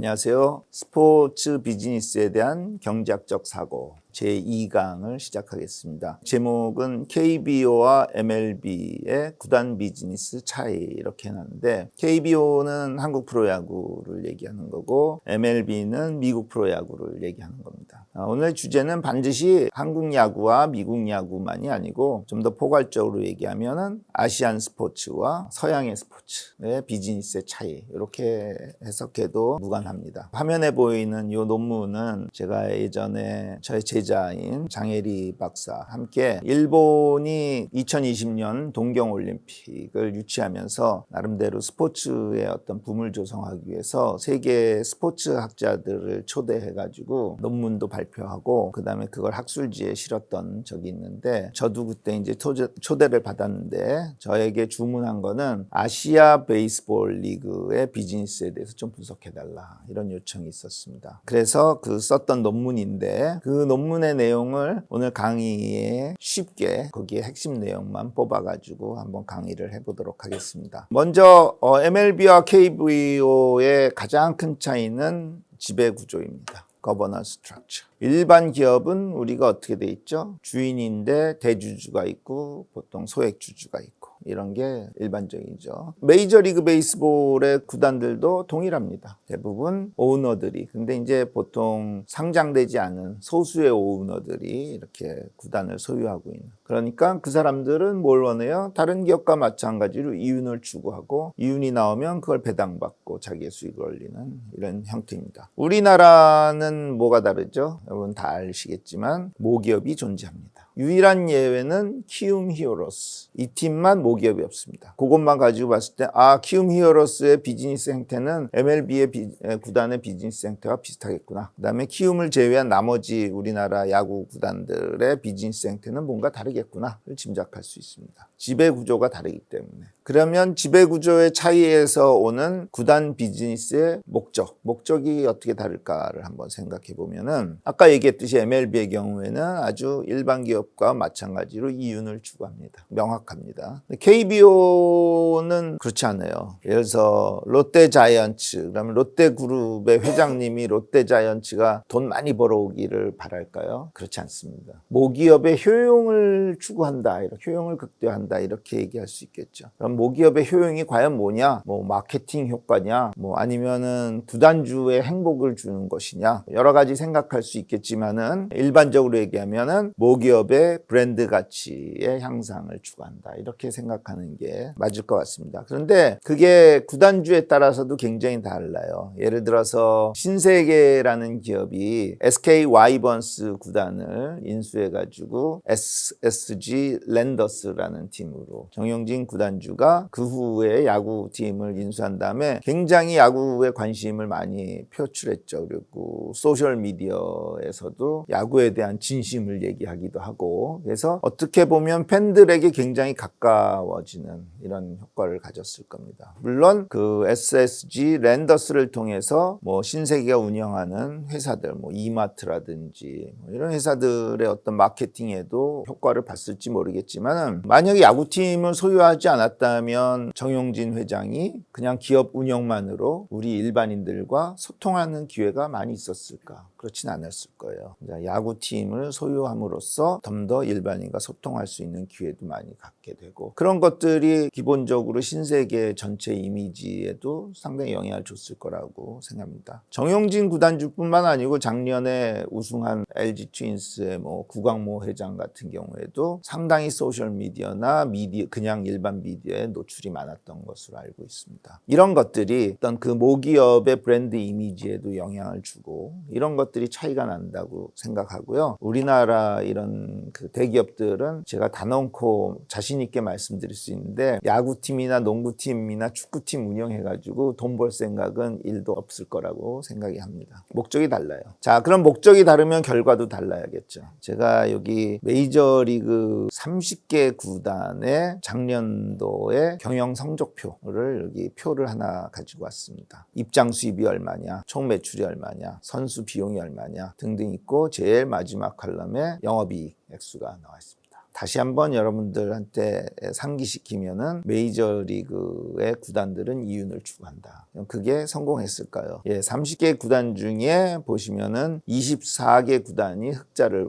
안녕하세요. 스포츠 비즈니스에 대한 경제학적 사고 제2강을 시작하겠습니다. 제목은 KBO와 MLB의 구단 비즈니스 차이 이렇게 해놨는데 KBO는 한국 프로야구를 얘기하는 거고 MLB는 미국 프로야구를 얘기하는 겁니다. 아, 오늘 주제는 반드시 한국 야구와 미국 야구만이 아니고 좀 더 포괄적으로 얘기하면은 아시안 스포츠와 서양의 스포츠의 비즈니스의 차이 이렇게 해석해도 무관합니다. 화면에 보이는 이 논문은 제가 예전에 저의 제 자인 장혜리 박사 함께 일본이 2020년 동경 올림픽을 유치하면서 나름대로 스포츠의 어떤 붐을 조성하기 위해서 세계 스포츠 학자들을 초대해 가지고 논문도 발표하고 그 다음에 그걸 학술지에 실었던 적이 있는데 저도 그때 이제 초대, 초대를 받았는데 저에게 주문한 거는 아시아 베이스볼 리그의 비즈니스에 대해서 좀 분석해 달라 이런 요청이 있었습니다. 그래서 그 썼던 논문인데 그 논문 의 내용을 오늘 강의에 쉽게 거기에 핵심 내용만 뽑아가지고 한번 강의를 해보도록 하겠습니다. 먼저 어, MLB와 KBO의 가장 큰 차이는 지배 구조입니다. 거버넌스 스트럭처. 일반 기업은 우리가 어떻게 돼 있죠? 주인인데 대주주가 있고 보통 소액 주주가 있고 이런 게 일반적이죠. 메이저리그 베이스볼의 구단들도 동일합니다. 대부분 오너들이. 근데 이제 보통 상장되지 않은 소수의 오너들이 이렇게 구단을 소유하고 있는. 그러니까 그 사람들은 뭘 원해요? 다른 기업과 마찬가지로 이윤을 추구하고 이윤이 나오면 그걸 배당받고 자기의 수익을 올리는 이런 형태입니다. 우리나라는 뭐가 다르죠? 여러분 다 아시겠지만 모기업이 존재합니다. 유일한 예외는 키움 히어로스. 이 팀만 모기업이 없습니다. 그것만 가지고 봤을 때, 아, 키움 히어로스의 비즈니스 행태는 MLB의 비, 에, 구단의 비즈니스 행태와 비슷하겠구나. 그 다음에 키움을 제외한 나머지 우리나라 야구 구단들의 비즈니스 행태는 뭔가 다르겠구나를 짐작할 수 있습니다. 지배 구조가 다르기 때문에. 그러면 지배 구조의 차이에서 오는 구단 비즈니스의 목적, 목적이 어떻게 다를까를 한번 생각해 보면은 아까 얘기했듯이 MLB의 경우에는 아주 일반 기업 과 마찬가지로 이윤을 추구합니다. 명확합니다. KBO는 그렇지 않아요. 예를 들어서 롯데 자이언츠, 그러면 롯데 그룹의 회장님이 롯데 자이언츠가 돈 많이 벌어오기를 바랄까요? 그렇지 않습니다. 모기업의 효용을 추구한다, 이렇게 효용을 극대화한다 이렇게 얘기할 수 있겠죠. 그럼 모기업의 효용이 과연 뭐냐? 뭐 마케팅 효과냐? 뭐 아니면은 구단주의 행복을 주는 것이냐? 여러 가지 생각할 수 있겠지만은 일반적으로 얘기하면은 모기업 의 브랜드 가치의 향상을 추구한다. 이렇게 생각하는 게 맞을 것 같습니다. 그런데 그게 구단주에 따라서도 굉장히 달라요. 예를 들어서 신세계라는 기업이 SK 와이번스 구단을 인수해 가지고 SSG 랜더스라는 팀으로 정용진 구단주가 그 후에 야구팀을 인수한 다음에 굉장히 야구에 관심을 많이 표출했죠. 그리고 소셜 미디어에서도 야구에 대한 진심을 얘기하기도 하고 그래서 어떻게 보면 팬들에게 굉장히 가까워지는 이런 효과를 가졌을 겁니다. 물론 그 SSG 랜더스를 통해서 뭐 신세계가 운영하는 회사들 뭐 이마트라든지 뭐 이런 회사들의 어떤 마케팅에도 효과를 봤을지 모르겠지만은 만약에 야구팀을 소유하지 않았다면 정용진 회장이 그냥 기업 운영만으로 우리 일반인들과 소통하는 기회가 많이 있었을까? 그렇진 않았을 거예요. 야구팀을 소유함으로써 좀 더 일반인과 소통할 수 있는 기회도 많이 갖게 되고 그런 것들이 기본적으로 신세계 전체 이미지에도 상당히 영향을 줬을 거라고 생각합니다. 정용진 구단주뿐만 아니고 작년에 우승한 LG 트윈스의 뭐 구광모 회장 같은 경우에도 상당히 소셜 미디어나 미디어 그냥 일반 미디어에 노출이 많았던 것으로 알고 있습니다. 이런 것들이 어떤 그 모기업의 브랜드 이미지에도 영향을 주고 이런 것들이 차이가 난다고 생각하고요. 우리나라 이런 그 대기업들은 제가 단언코 자신 있게 말씀드릴 수 있는데 야구팀이나 농구팀이나 축구팀 운영해가지고 돈 벌 생각은 일도 없을 거라고 생각이 합니다. 목적이 달라요. 자, 그럼 목적이 다르면 결과도 달라야겠죠. 제가 여기 메이저리그 30개 구단의 작년도의 경영 성적표를 여기 표를 하나 가지고 왔습니다. 입장 수입이 얼마냐, 총 매출이 얼마냐, 선수 비용이 얼마냐 등등 있고 제일 마지막 칼럼에 영업이익 액수가 나와 있습니다. 다시 한번 여러분들한테 상기시키면은 메이저리그의 구단들은 이윤을 추구한다. 그게 성공했을까요? 예, 30개 구단 중에 보시면은 24개 구단이 흑자를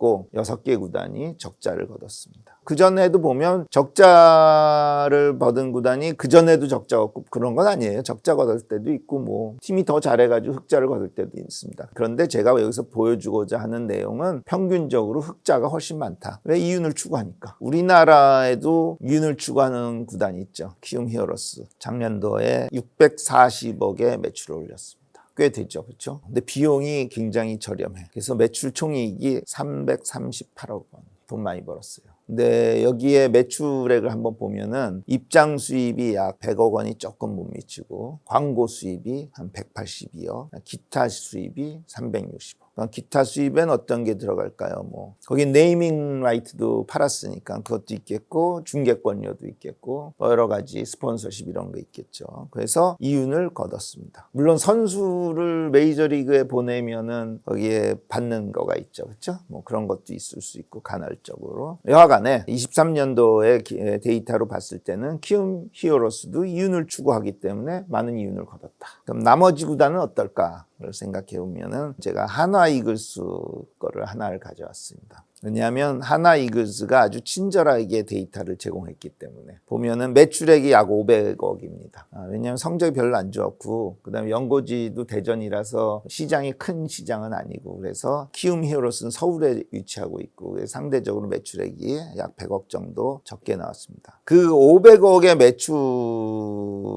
거뒀고 6개 구단이 적자를 거뒀습니다. 그 전에도 보면 적자를 거둔 구단이 그 전에도 적자 걷고 그런 건 아니에요. 적자 거둘 때도 있고 뭐 팀이 더 잘해가지고 흑자를 거둘 때도 있습니다. 그런데 제가 여기서 보여주고자 하는 내용은 평균적으로 흑자가 훨씬 많다. 왜 이윤을 추구하니까. 우리나라에도 이윤을 추구하는 구단이 있죠. 키움 히어로스. 작년도에 640억의 매출을 올렸습니다. 꽤 되죠. 그렇죠? 근데 비용이 굉장히 저렴해. 그래서 매출 총이익이 338억 원. 돈 많이 벌었어요. 근데 여기에 매출액을 한번 보면은 입장 수입이 약 100억 원이 조금 못 미치고 광고 수입이 한 182억, 기타 수입이 360억. 그러니까 기타 수입엔 어떤 게 들어갈까요? 뭐 거기 네이밍 라이트도 팔았으니까 그것도 있겠고 중계권료도 있겠고 뭐 여러 가지 스폰서십 이런 거 있겠죠. 그래서 이윤을 거뒀습니다. 물론 선수를 메이저리그에 보내면은 거기에 받는 거가 있죠, 그렇죠? 뭐 그런 것도 있을 수 있고 간헐적으로 여하간에 23년도의 데이터로 봤을 때는 키움 히어로스도 이윤을 추구하기 때문에 많은 이윤을 거뒀다. 그럼 나머지 구단은 어떨까? 를 생각해 보면은 제가 하나 이글스 거를 하나를 가져왔습니다. 왜냐하면 하나 이글스가 아주 친절하게 데이터를 제공했기 때문에 보면은 매출액이 약 500억입니다. 아, 왜냐하면 성적이 별로 안 좋았고 그다음에 연고지도 대전이라서 시장이 큰 시장은 아니고 그래서 키움 히어로스는 서울에 위치하고 있고 상대적으로 매출액이 약 100억 정도 적게 나왔습니다. 그 500억의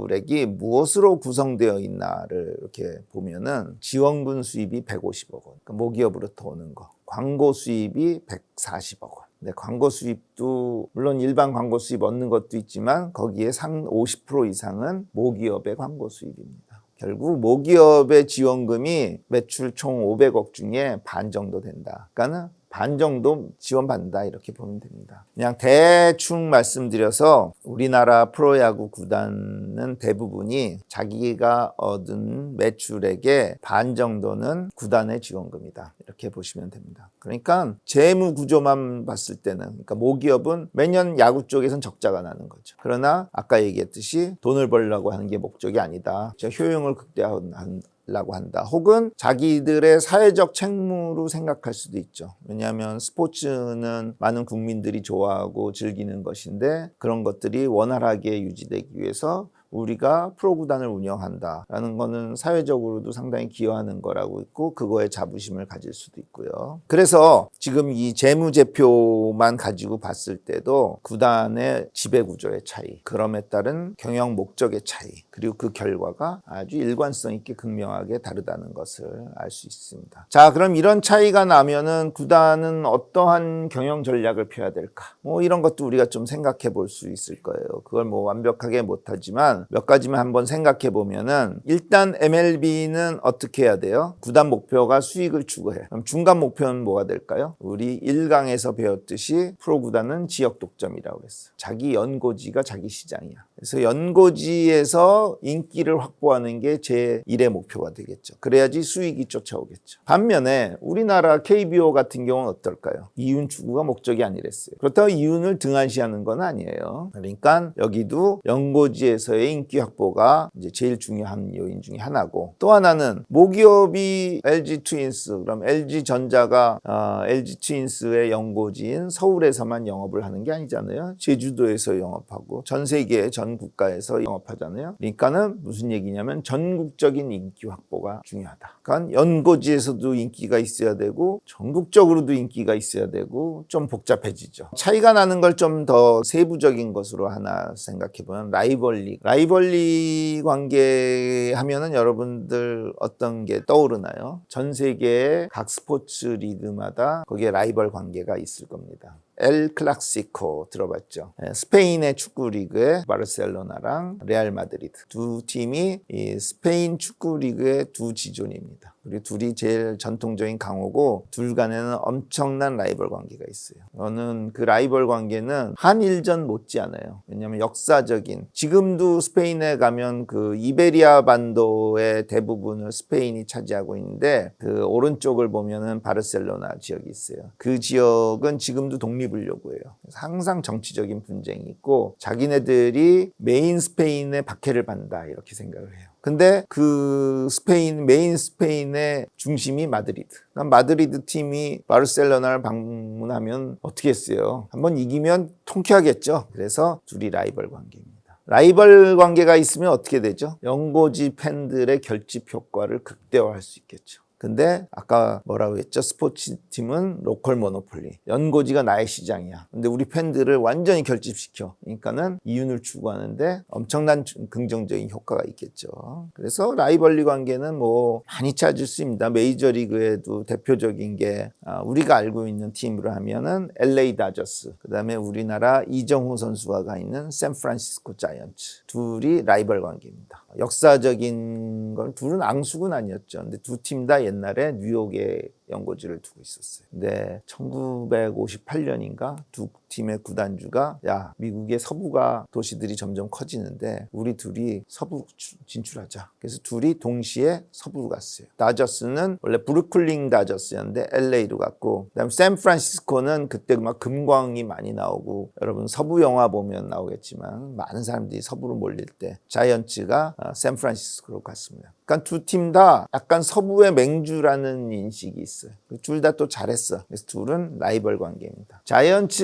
매출액이 무엇으로 구성되어 있나를 이렇게 보면은 지원금 수입이 150억 원, 그러니까 모기업으로부터 오는 거. 광고 수입이 140억 원. 네, 광고 수입도 물론 일반 광고 수입 얻는 것도 있지만 거기에 상 50% 이상은 모기업의 광고 수입입니다. 결국 모기업의 지원금이 매출 총 500억 중에 반 정도 된다. 그러니까는 반 정도 지원받는다 이렇게 보면 됩니다. 그냥 대충 말씀드려서 우리나라 프로야구 구단은 대부분이 자기가 얻은 매출액의 반 정도는 구단의 지원금이다 이렇게 보시면 됩니다. 그러니까 재무 구조만 봤을 때는 그러니까 모기업은 매년 야구 쪽에선 적자가 나는 거죠. 그러나 아까 얘기했듯이 돈을 벌려고 하는 게 목적이 아니다. 저 효용을 극대화한 라고 한다. 혹은 자기들의 사회적 책무로 생각할 수도 있죠. 왜냐하면 스포츠는 많은 국민들이 좋아하고 즐기는 것인데 그런 것들이 원활하게 유지되기 위해서 우리가 프로 구단을 운영한다라는 거는 사회적으로도 상당히 기여하는 거라고 있고 그거에 자부심을 가질 수도 있고요. 그래서 지금 이 재무제표만 가지고 봤을 때도 구단의 지배 구조의 차이, 그럼에 따른 경영 목적의 차이, 그리고 그 결과가 아주 일관성 있게 극명하게 다르다는 것을 알 수 있습니다. 자, 그럼 이런 차이가 나면은 구단은 어떠한 경영 전략을 펴야 될까? 뭐 이런 것도 우리가 좀 생각해 볼 수 있을 거예요. 그걸 뭐 완벽하게 못하지만 몇 가지만 한번 생각해 보면은 일단 MLB는 어떻게 해야 돼요? 구단 목표가 수익을 추구해. 그럼 중간 목표는 뭐가 될까요? 우리 1강에서 배웠듯이 프로 구단은 지역 독점이라고 그랬어. 자기 연고지가 자기 시장이야. 그래서 연고지에서 인기를 확보하는 게 제 1의 목표가 되겠죠. 그래야지 수익이 쫓아오겠죠. 반면에 우리나라 KBO 같은 경우는 어떨까요? 이윤 추구가 목적이 아니랬어요. 그렇다고 이윤을 등한시하는 건 아니에요. 그러니까 여기도 연고지에서의 인기 확보가 이제 제일 중요한 요인 중에 하나고 또 하나는 모기업이 LG 트윈스 그럼 LG 전자가 어, LG 트윈스의 연고지인 서울에서만 영업을 하는 게 아니잖아요. 제주도에서 영업하고 전 세계 전 국가에서 영업하잖아요. 그러니까는 무슨 얘기냐면 전국적인 인기 확보가 중요하다. 그러니까 연고지에서도 인기가 있어야 되고 전국적으로도 인기가 있어야 되고 좀 복잡해지죠. 차이가 나는 걸 좀 더 세부적인 것으로 하나 생각해 보면 라이벌리. 라이 벌리 관계 하면은 여러분들 어떤 게 떠오르나요? 전 세계의 각 스포츠 리그마다 거기에 라이벌 관계가 있을 겁니다. 엘 클라시코 들어봤죠? 예, 스페인의 축구 리그의 바르셀로나랑 레알 마드리드 두 팀이 이 스페인 축구 리그의 두 지존입니다. 그리고 둘이 제일 전통적인 강호고 둘 간에는 엄청난 라이벌 관계가 있어요. 저는 그 라이벌 관계는 한일전 못지 않아요. 왜냐하면 역사적인 지금도 스페인에 가면 그 이베리아 반도의 대부분을 스페인이 차지하고 있는데 그 오른쪽을 보면은 바르셀로나 지역이 있어요. 그 지역은 지금도 독립 독립을 요구해요. 그래서 항상 정치적인 분쟁이 있고 자기네들이 메인 스페인의 박해를 받는다 이렇게 생각을 해요. 근데 그 스페인 메인 스페인의 중심이 마드리드. 그럼 마드리드 팀이 바르셀로나를 방문하면 어떻게 했어요? 한번 이기면 통쾌하겠죠. 그래서 둘이 라이벌 관계입니다. 라이벌 관계가 있으면 어떻게 되죠? 연고지 팬들의 결집 효과를 극대화할 수 있겠죠. 근데 아까 뭐라고 했죠? 스포츠 팀은 로컬 모노폴리. 연고지가 나의 시장이야. 근데 우리 팬들을 완전히 결집시켜. 그러니까는 이윤을 추구하는데 엄청난 긍정적인 효과가 있겠죠. 그래서 라이벌리 관계는 뭐 많이 찾을 수 있습니다. 메이저리그에도 대표적인 게 아, 우리가 알고 있는 팀으로 하면은 LA 다저스. 그다음에 우리나라 이정후 선수가 가 있는 샌프란시스코 자이언츠. 둘이 라이벌 관계입니다. 역사적인 건 둘은 앙숙은 아니었죠. 근데 두 팀 다에 뉴욕에 연고지를 두고 있었어요. 근데 1958년인가 두 팀의 구단주가 야 미국의 서부가 도시들이 점점 커지는데 우리 둘이 서부 주- 진출하자. 그래서 둘이 동시에 서부로 갔어요. 다저스는 원래 브루클린 다저스였는데 LA로 갔고 그다음 샌프란시스코는 그때 막 금광이 많이 나오고 여러분 서부 영화 보면 나오겠지만 많은 사람들이 서부로 몰릴 때 자이언츠가 어, 샌프란시스코로 갔습니다. 그러니까 두 팀 다 약간 서부의 맹주라는 인식이 있어요. 둘 다 또 잘했어. 그래서 둘은 라이벌 관계입니다. 자이언츠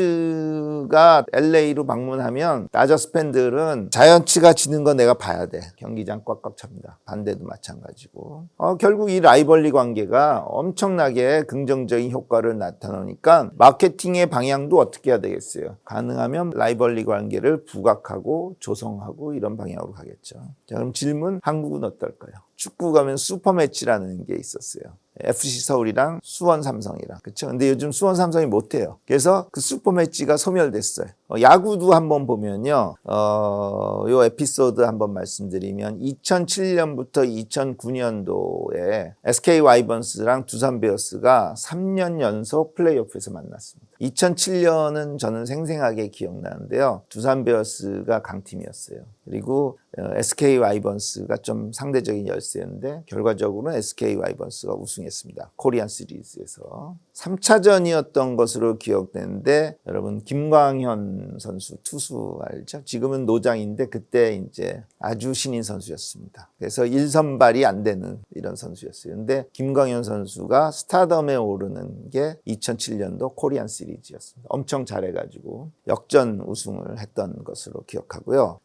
가 LA로 방문하면 다저스 팬들은 자이언츠가 지는 거 내가 봐야 돼. 경기장 꽉꽉 찹니다. 반대도 마찬가지고. 어, 결국 이 라이벌리 관계가 엄청나게 긍정적인 효과를 나타내니까 마케팅의 방향도 어떻게 해야 되겠어요? 가능하면 라이벌리 관계를 부각하고 조성하고 이런 방향으로 가겠죠. 자, 그럼 질문 한국은 어떨까요? 축구 가면 슈퍼매치라는 게 있었어요. FC 서울이랑 수원 삼성이랑 그렇죠. 근데 요즘 수원 삼성이 못 해요. 그래서 그 슈퍼매치가 소멸됐어요. 어, 야구도 한번 보면요. 어, 요 에피소드 한번 말씀드리면 2007년부터 2009년도에 SK 와이번스랑 두산 베어스가 3년 연속 플레이오프에서 만났습니다. 2007년은 저는 생생하게 기억나는데요. 두산 베어스가 강팀이었어요. 그리고 어, SK 와이번스가 좀 상대적인 열세였는데 결과적으로는 SK 와이번스가 우승했습니다. 코리안 시리즈에서 3차전이었던 것으로 기억되는데 여러분 김광현 선수 투수 알죠? 지금은 노장인데 그때 이제 아주 신인 선수였습니다. 그래서 1선발이 안 되는 이런 선수였어요. 근데 김광현 선수가 스타덤에 오르는 게 2007년도 코리안 시리즈였습니다. 엄청 잘해 가지고 역전 우승을 했던 것으로 기억하고요.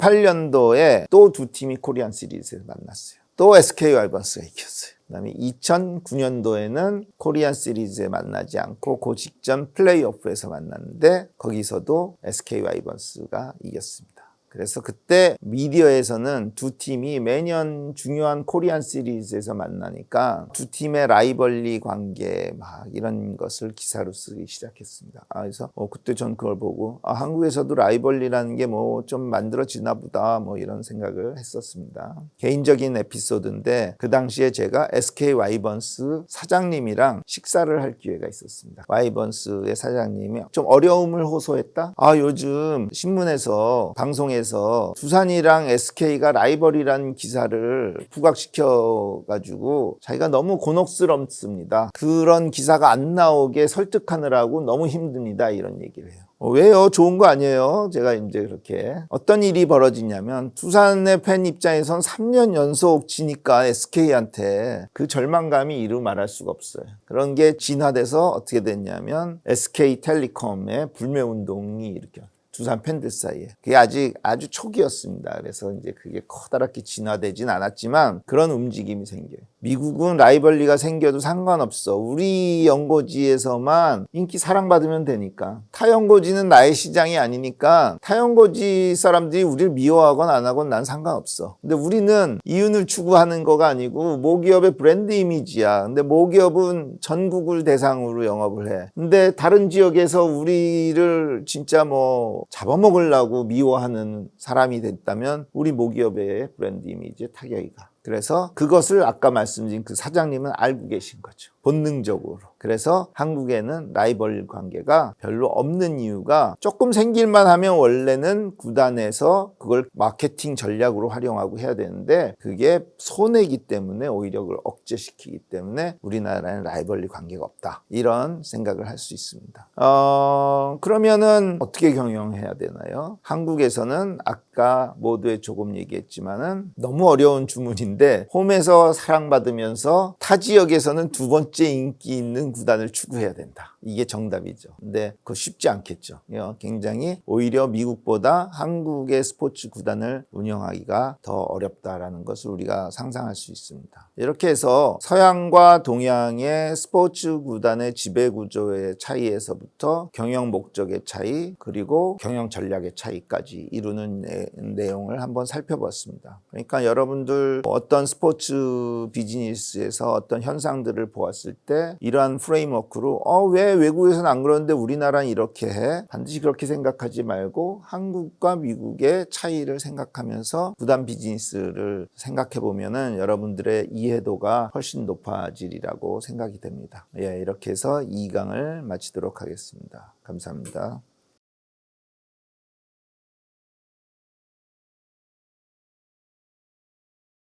2008년도에 또 두 팀이 코리안 시리즈에서 만났어요. 또 SK 와이번스가 이겼어요. 그다음에 2009년도에는 코리안 시리즈에 만나지 않고 그 직전 플레이오프에서 만났는데 거기서도 SK 와이번스가 이겼습니다. 그래서 그때 미디어에서는 두 팀이 매년 중요한 코리안 시리즈에서 만나니까 두 팀의 라이벌리 관계 막 이런 것을 기사로 쓰기 시작했습니다. 아, 그래서 어, 그때 전 그걸 보고 아, 한국에서도 라이벌리라는 게 뭐 좀 만들어지나 보다 뭐 이런 생각을 했었습니다. 개인적인 에피소드인데 그 당시에 제가 SK 와이번스 사장님이랑 식사를 할 기회가 있었습니다. 와이번스의 사장님이 좀 어려움을 호소했다. 아 요즘 신문에서 방송에 서 두산이랑 SK가 라이벌이라는 기사를 부각시켜 가지고 자기가 너무 곤혹스럽습니다. 그런 기사가 안 나오게 설득하느라고 너무 힘듭니다. 이런 얘기를 해요. 어, 왜요? 좋은 거 아니에요? 제가 이제 그렇게. 어떤 일이 벌어지냐면, 두산의 팬 입장에선 3년 연속 지니까 SK한테 그 절망감이 이루 말할 수가 없어요. 그런 게 진화돼서 어떻게 됐냐면, SK텔레콤의 불매운동이 이렇게 두산 팬들 사이에 그게 아직 아주 초기였습니다. 그래서 이제 그게 커다랗게 진화되진 않았지만 그런 움직임이 생겨요. 미국은 라이벌리가 생겨도 상관없어. 우리 연고지에서만 인기 사랑받으면 되니까. 타 연고지는 나의 시장이 아니니까 타 연고지 사람들이 우리를 미워하건 안 하건 난 상관없어. 근데 우리는 이윤을 추구하는 거가 아니고 모기업의 브랜드 이미지야. 근데 모기업은 전국을 대상으로 영업을 해. 근데 다른 지역에서 우리를 진짜 뭐 잡아먹으려고 미워하는 사람이 됐다면 우리 모기업의 브랜드 이미지에 타격이 가. 그래서 그것을 아까 말씀드린 그 사장님은 알고 계신 거죠. 본능적으로. 그래서 한국에는 라이벌 관계가 별로 없는 이유가 조금 생길만 하면 원래는 구단에서 그걸 마케팅 전략으로 활용하고 해야 되는데 그게 손해기 때문에 오히려 그걸 억제시키기 때문에 우리나라에는 라이벌리 관계가 없다. 이런 생각을 할 수 있습니다. 어, 그러면은 어떻게 경영해야 되나요? 한국에서는 아까 모두에 조금 얘기했지만은 너무 어려운 주문 인데 홈에서 사랑받으면서 타 지역에서는 두 번째 인기 있는 구단을 추구해야 된다. 이게 정답이죠. 근데 그거 쉽지 않겠죠. 이거 굉장히 오히려 미국보다 한국의 스포츠 구단을 운영하기가 더 어렵다라는 것을 우리가 상상할 수 있습니다. 이렇게 해서 서양과 동양의 스포츠 구단의 지배 구조의 차이에서부터 경영 목적의 차이 그리고 경영 전략의 차이까지 이루는 내, 내용을 한번 살펴봤습니다. 그러니까 여러분들 어떤 스포츠 비즈니스에서 어떤 현상들을 보았을 때 이러한 프레임워크로 어, 왜 외국에서는 안 그러는데 우리나라는 이렇게 해? 반드시 그렇게 생각하지 말고 한국과 미국의 차이를 생각하면서 부담 비즈니스를 생각해 보면은 여러분들의 이해도가 훨씬 높아지리라고 생각이 됩니다. 예, 이렇게 해서 2강을 마치도록 하겠습니다. 감사합니다.